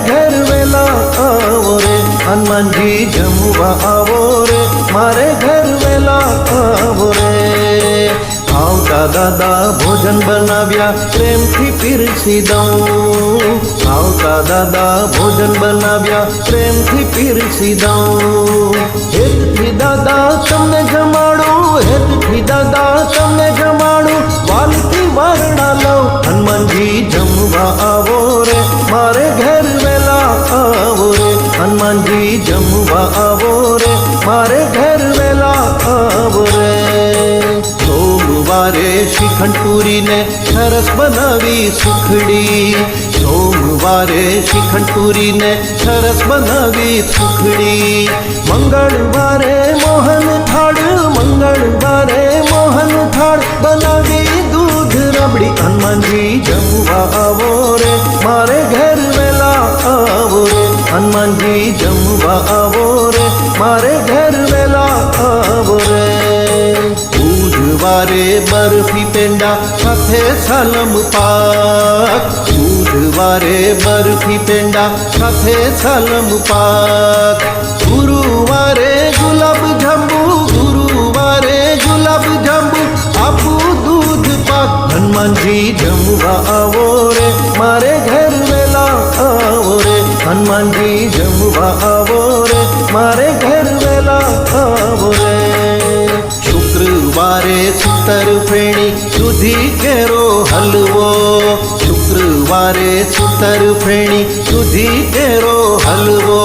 ઘર વેલા આવો રે હનુમાનજી જમવા આવો રે મારે ઘર વેલા આવો રે આવતા દાદા ભોજન બનાવ્યા પ્રેમથી પીરસી દઉં આવતા દાદા ભોજન બનાવ્યા પ્રેમથી પીરસી દઉં હેતથી દાદા તમને જમાડું હેતથી દાદા તમને જમાડું વાલથી વારણા લઉં હનુમાનજી જમવા जमुआ आवो रे, मारे घर वेला आवो रे। सोमवारे शिखंडपुरी ने सरस बनावी सुखड़ी। सोमवारे शिखंडपुरी ने सरस बनावी सुखड़ी। मंगलवारे मोहन थाड़, मंगलवारे मोहन थाड़, बनावी दूध रबड़ी हनुमान जी जमुआ आवो रे, मारे घर वेला आवो रे हनुमान जी जम बा मारे घर वेला आवो रे। बर्फ़ी पेंडा, साथे सलम पाक। बुधवारे बर्फ़ी पेंडा, साथे सलम पाक। गुरुवारे गुलाब जम्बू गुरुवारे गुलाब जम्बू आपू दूध पाक। हनुमान जी जमुआ आवो रे, मारे घर वेला आवो रे। हनुमान जी जमुआ खावे शुक्रवार सुतर फेणी, सुधी केरो हलवो। शुक्रवार सुतर फेणी, सुधी केरो हलवो।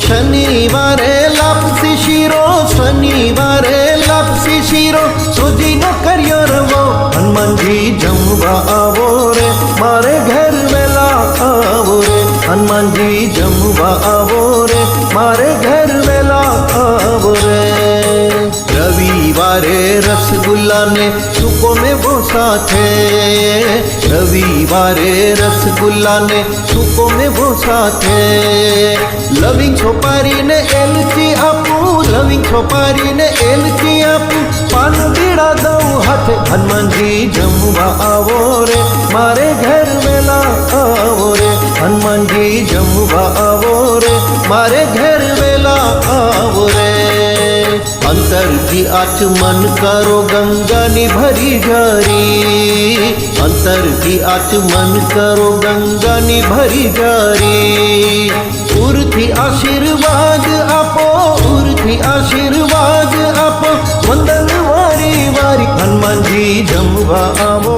शनिवार लापसी शिरो, शनिवार लापसी शिरो, सुधी न करियो रवो। हनुमान जी जमवा आवो रे, मारे घर में आवो रे। हनुमान जी जमवा आवो रे, मारे રવિવારે રસગુલ્લાને સૂકો મેવો સાથે રવિવારે રસગુલ્લાને સૂકો મેવો સાથે લવિંગ છોપારીને એલચી આપું લવિંગ છોપારીને એલચી આપું પાન બીડા દઉં હાથે હનુમાનજી જમવા આવો રે મારે ઘર વેલા આવો રે હનુમાનજી જમવા આવો રે મારે ઘર વેલા આવો રે अंतर्जी मन करो गंगा नि भरी जारी अंतर्जी मन करो गंगा नि भरी जारी उर्थी आशीर्वाद आपो उर्थी आशीर्वाद आपो। मंदन वारी वारी, हनुमान जी जमवा आवो।